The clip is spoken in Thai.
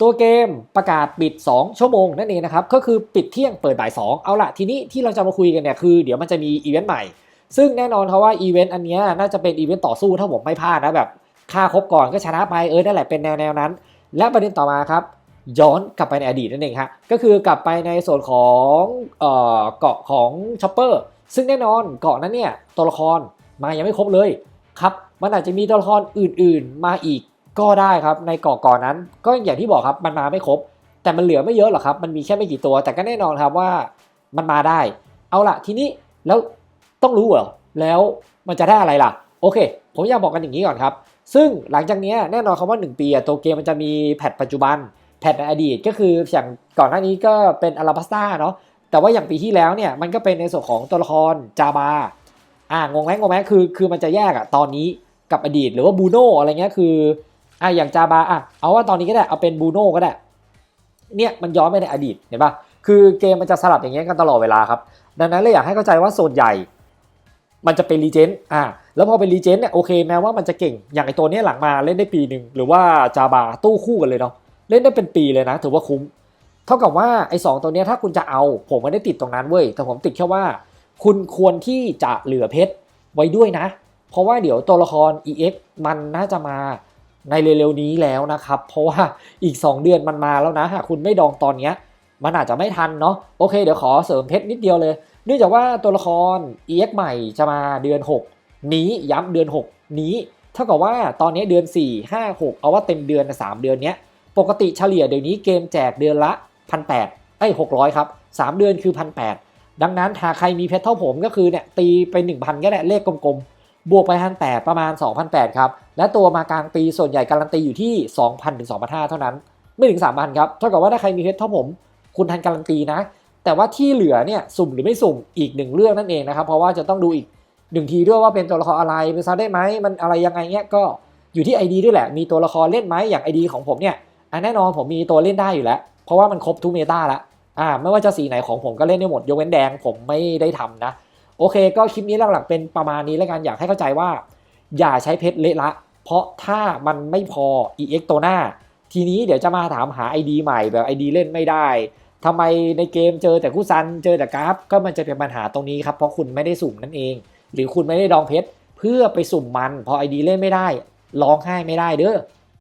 ตัวเกมประกาศปิด 2 ชั่วโมงนั่นเองนะครับ ก็คือปิดเที่ยงเปิดบ่าย 2 เอาละทีนี้ที่เราจะมาคุยกันเนี่ยคือเดี๋ยวมันจะมีอีเวนต์ใหม่ ซึ่งแน่นอนครับว่าอีเวนต์อันนี้น่าจะเป็นอีเวนต์ต่อสู้ถ้าผมไม่พลาดนะแบบฆ่าครบก่อนก็ชนะไปเออนั่นแหละเป็นแนวแนวนั้น และประเด็นต่อมาครับ ย้อนกลับไปในอดีตนั่นเองฮะก็คือกลับไปในส่วนของเอ่อเกาะของชอปเปอร์ซึ่งแน่นอนเกาะนั้นเนี่ยตัวละครมายังไม่ครบเลยครับมันอาจจะมีตัวละครอื่น ๆ มาอีก ก็ได้ครับในเกาะก่อนนั้น ก็อย่างที่บอกครับมันมาไม่ครบ แต่มันเหลือไม่เยอะหรอกครับมันมีแค่ไม่กี่ตัว แต่ก็แน่นอนครับว่ามันมาได้ เอาล่ะทีนี้แล้วต้องรู้เหรอแล้วมันจะได้อะไรล่ะ โอเค ผมอยากบอกกันอย่างนี้ก่อนครับ ซึ่งหลังจากนี้แน่นอนครับว่า 1 ปีอะตัวเกมมันจะมีแพทปัจจุบัน แพทในอดีตก็คืออย่างก่อนหน้านี้ก็เป็นอาราบัสตาเนาะแต่ว่าอย่างปีที่แล้วเนี่ยมันก็เป็นในส่วนของตัวละครจาบาอ่างงไหมงงไหมคือคือมันจะแยกอะตอนนี้กับอดีต หรือว่าบูโนอะไรเงี้ยคือ อะอย่างจาบาอะเอาว่าตอนนี้ก็ได้เอาเป็นบูโน่ก็ได้เนี่ยมันย้อนไปในอดีตเห็นปะคือเกมมันจะสลับอย่างเงี้ยกันตลอดเวลาครับ ดังนั้นเลยอยากให้เข้าใจว่าส่วนใหญ่มันจะเป็นรีเจนต์อ่า แล้วพอเป็นรีเจนต์เนี่ยโอเคแม้ว่ามันจะเก่ง อย่างไอตัวเนี้ยหลังมาเล่นได้ปีหนึ่งหรือว่าจาบาตู้คู่กันเลยเนาะ เล่นได้เป็นปีเลยนะ ถือว่าคุ้ม เท่ากับว่าไอ้สองตัวเนี้ยถ้าคุณจะเอา ผมไม่ได้ติดตรงนั้นเว้ย แต่ผมติดแค่ว่า คุณควรที่จะเหลือเพชรไว้ด้วยนะ เพราะว่าเดี๋ยวตัวละคร EX มันน่าจะมา ในเร็วๆนี้แล้วนะครับ เพราะว่าอีก 2 เดือนมันมาแล้วนะหากคุณไม่ดองตอนเนี้ยมันอาจจะไม่ทันเนาะโอเคเดี๋ยวขอเสริมเพชรนิดเดียวเลย เนื่องจากว่าตัวละคร EX ใหม่จะมาเดือน 6 นี้ย้ำเดือน 6 นี้เท่ากับว่าตอนนี้เดือน 4 5 6 เอาว่าเต็มเดือนนะ3เดือนเนี้ยปกติเฉลี่ยเดี๋ยวนี้เกมแจกเดือนละพันแปดไอ้หกร้อยครับสามเดือนคือพันแปดดังนั้นหากใครมีเพชรเท่าผมก็คือเนี่ยตีไปหนึ่งพันก็ได้เลขกลมๆ บวกไปพันแปประมาณ2 0 0 8ครับ และตัวมากลางปีส่วนใหญ่การันตีอยู่ที่ 2,000ถึง2,500 เท่านั้น ไม่ถึง 3,000 ครับ เท่ากับว่าถ้าใครมีเพชรเท่าผม คุณทันการันตีนะ แต่ว่าที่เหลือเนี่ยสุ่มหรือไม่สุ่มอีกหนึ่งเรื่องนั่นเองนะครับ เพราะว่าจะต้องดูอีกหนึ่งทีด้วยว่าเป็นตัวละครอะไรเป็นซาได้ไหมมันอะไรยังไงเงี้ยก็อยู่ที่ ID ด้วยแหละ มีตัวละครเล่นไหมอย่าง ID ของผมเนี่ยอันแน่นอนผมมีตัวเล่นได้อยู่แล้ว เพราะว่ามันครบทุกเมตาแล้วอ่าไม่ว่าจะสีไหนของผมก็เล่นได้หมดยกเว้นแดงผมไม่ได้ทำนะ โอเคก็คลิปนี้หลักๆเป็นประมาณนี้แล้วกันอยากให้เข้าใจว่า อย่าใช้เพชรเละละ เพราะถ้ามันไม่พอ EX ตัวหน้า ทีนี้เดี๋ยวจะมาถามหา ID ใหม่แบบ ID เล่นไม่ได้ทำไมในเกมเจอแต่คู่ซันเจอแต่กราฟ ก็มันจะเป็นปัญหาตรงนี้ครับเพราะคุณไม่ได้สุ่มนั่นเอง หรือคุณไม่ได้ดองเพชรเพื่อไปสุ่มมัน พอ ID เล่นไม่ได้ร้องไห้ไม่ได้เด้อ